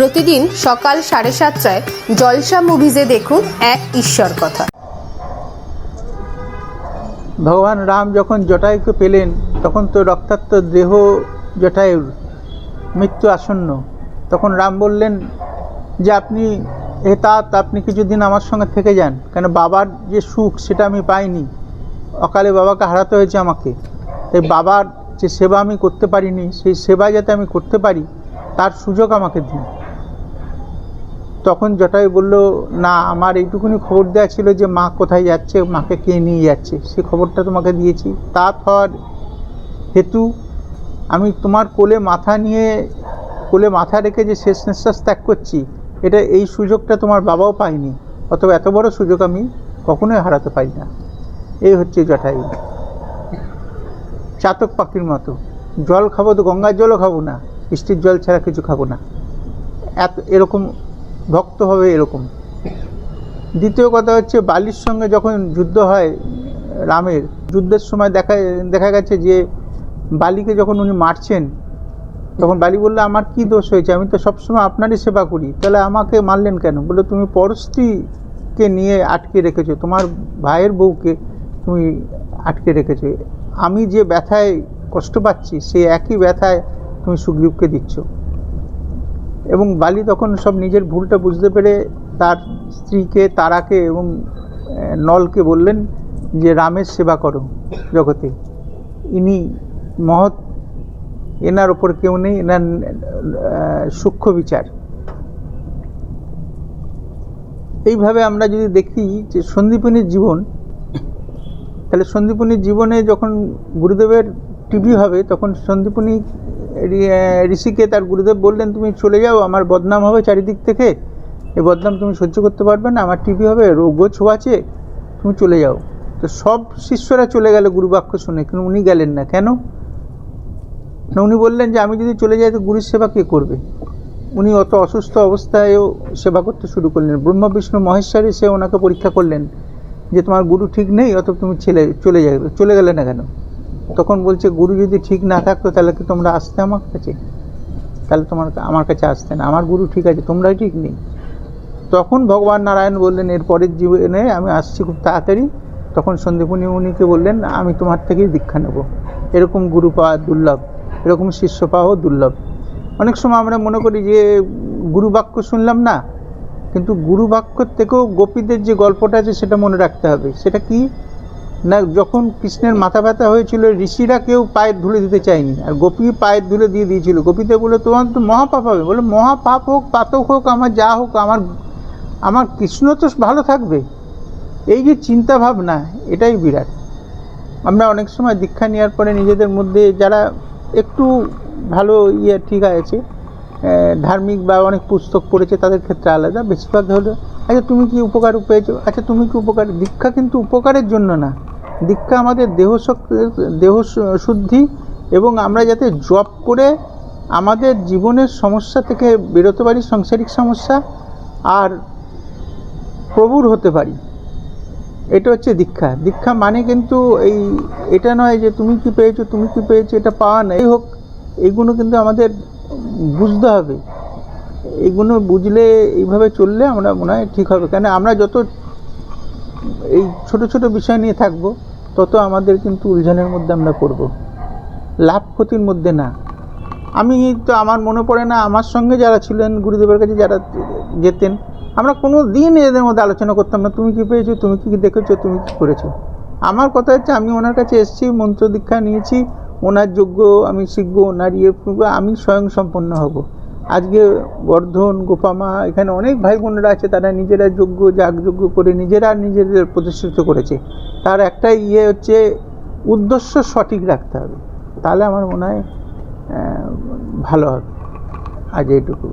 প্রতিদিন সকাল সাড়ে সাতটায় জলসা মুভিজে দেখুন এক ঈশ্বর কথা। ভগবান রাম যখন জটায়ুকে পেলেন, তখন তো রক্তাক্ত দেহ জটায়ুর মৃত্যু আসন্ন। তখন রাম বললেন, যে আপনি এ তাত, আপনি কিছুদিন আমার সঙ্গে থেকে যান। কেন বাবার যে সুখ, সেটা আমি পাইনি। অকালে বাবাকে হারাতে হয়েছে আমাকে। তাই বাবার যে সেবা আমি করতে পারিনি, সেই সেবা যাতে আমি করতে পারি, তার সুযোগ আমাকে দিন। তখন জটায়ু বলল, না, আমার এইটুকুনি খবর দেওয়া ছিল যে মা কোথায় যাচ্ছে, মাকে কে নিয়ে যাচ্ছে, সে খবরটা তোমাকে দিয়েছি। তা তারপর হেতু, আমি তোমার কোলে মাথা নিয়ে, কোলে মাথা রেখে যে শেষ নিঃশ্বাস ত্যাগ করছি, এটা এই সুযোগটা তোমার বাবাও পায়নি, অথবা এত বড় সুযোগ আমি কখনোই হারাতে পারি না। এই হচ্ছে জটায়ু। চাতক পাখির মতো, জল খাব তো, গঙ্গার জলও খাব না, বৃষ্টির জল ছাড়া কিছু খাব না। এত, এরকম ভক্ত হবে এরকম। দ্বিতীয় কথা হচ্ছে, বালির সঙ্গে যখন যুদ্ধ হয় রামের, যুদ্ধের সময় দেখা দেখা গেছে যে বালিকে যখন উনি মারছেন, তখন বালি বলল, আমার কি দোষ হয়েছে? আমি তো সবসময় আপনারই সেবা করি। তাহলে আমাকে মারলেন কেন? বলে তুমি পরস্ত্রীকে নিয়ে আটকে রেখেছো। তোমার ভাইয়ের বউকে তুমি আটকে রেখেছো। আমি যে ব্যথায় কষ্ট পাচ্ছি, সেই একই ব্যথায় তুমি সুগ্রীবকে দিচ্ছ। এবং বালি তখন সব নিজের ভুলটা বুঝতে পেরে তার স্ত্রীকে, তারাকে এবং নলকে বললেন যে, রামের সেবা করো জগতে। ইনি মহৎ, এনার ওপর কেউ নেই, এনার সূক্ষ্ম বিচার। এইভাবে আমরা যদি দেখি যে, সন্দীপনীর জীবন, তাহলে সন্দীপনীর জীবনে যখন গুরুদেবের টিভি হবে, তখন সন্দীপনী ঋষিকে তার গুরুদেব বললেন, তুমি চলে যাও, আমার বদনাম হবে চারিদিক থেকে। এই বদনাম তুমি সহ্য করতে পারবে না, আমার টিভি হবে, রোগও ছোঁয়াছে তুমি চলে যাও। তো সব শিষ্যরা চলে গেল গুরুবাক্য শুনে, কিন্তু উনি গেলেন না। কেন? উনি বললেন যে, আমি যদি চলে যাই, তো গুরুর সেবা কে করবে? উনি অত অসুস্থ অবস্থায়ও সেবা করতে শুরু করলেন। ব্রহ্মা, বিষ্ণু, মহেশ্বরী, সে ওনাকে পরীক্ষা করলেন যে, তোমার গুরু ঠিক নেই অত তুমি ছেলে, চলে যাবে চলে গেলে না কেন? তখন বলছে, গুরু যদি ঠিক না থাকতো, তাহলে কি তোমরা আসতে আমার কাছে। তাহলে তোমার আমার কাছে আসতে না। আমার গুরু ঠিক আছে, তোমরাই ঠিক নেই। তখন ভগবান নারায়ণ বললেন এর পরের জীবনে আমি আসছি খুব তাড়াতাড়ি। তখন সন্দীপনী উনিকে বললেন, আমি তোমার থেকেই দীক্ষা নেব। এরকম গুরু পাওয়া দুর্লভ, এরকম শিষ্য পাওয়াও দুর্লভ। অনেক সময় আমরা মনে করি যে, গুরু বাক্য শুনলাম না, কিন্তু গুরু বাক্যর থেকেও গোপীদের যে গল্পটা আছে, সেটা মনে রাখতে হবে। সেটা কি? না, যখন কৃষ্ণের মাথা ব্যথা হয়েছিল, ঋষিরা কেউ পায়ের ধুলে দিতে চায়নি। আর গোপী পায়ের ধুলে দিয়ে দিয়েছিল। গোপীতে বলে তোমার তো মহাপাপ হবে। বলে মহাপাপ হোক, পাতক হোক, আমার যা হোক, আমার আমার কৃষ্ণ তো ভালো থাকবে। এই যে চিন্তা ভাবনা এটাই বিরাট। আমরা অনেক সময় দীক্ষা নেওয়ার পরে নিজেদের মধ্যে যারা একটু ভালো ইয়ে ঠিক আছে ধার্মিক বা অনেক পুস্তক পড়েছে, তাদের ক্ষেত্রে আলাদা। বেশিরভাগ হলো আচ্ছা তুমি কি উপকার পেয়েছ? আচ্ছা তুমি কি উপকার দীক্ষা কিন্তু উপকারের জন্য না। দীক্ষা আমাদের দেহ শক্তি, দেহ শুদ্ধি এবং আমরা যাতে জব করে আমাদের জীবনের সমস্যা থেকে বেরোতে পারি, সাংসারিক সমস্যা আর প্রভুর হতে পারি। এটা হচ্ছে দীক্ষা। দীক্ষা মানে কিন্তু এই, এটা নয় যে তুমি কি পেয়েছ, তুমি কি পেয়েছ, এটা পাওয়া না। এই হোক এইগুলো কিন্তু আমাদের বুঝতে হবে। এইগুলো বুঝলে, এইভাবে চললে আমরা মনে হয় ঠিক হবে। কেন আমরা যত এই ছোট ছোট বিষয় নিয়ে থাকব তত আমাদের কিন্তু উলঝনের মধ্যে আমরা পড়ব লাভ ক্ষতির মধ্যে না। আমি তো আমার মনে পড়ে না আমার সঙ্গে যারা ছিলেন গুরুদেবের কাছে যারা যেতেন আমরা কোনো দিন এদের মধ্যে আলোচনা করতাম না তুমি কি পেয়েছ? তুমি কি দেখেছ? তুমি কি করেছ? আমার কথা হচ্ছে আমি ওনার কাছে এসেছি মন্ত্র দীক্ষা নিয়েছি ওনার যোগ্য আমি শিখব ওনার ইয়ে করব, আমি স্বয়ং সম্পন্ন হব। আজকে বর্ধন, গোপামা, এখানে অনেক ভাই বোনেরা আছে, তারা নিজেরা যোগ্য যাগযোগ্য করে নিজেরা নিজেদের প্রতিষ্ঠিত করেছে। তার একটা ইয়ে হচ্ছে, উদ্দেশ্য সঠিক রাখতে হবে। তাহলে আমার মনে হয় ভালো হবে। আজ এইটুকু।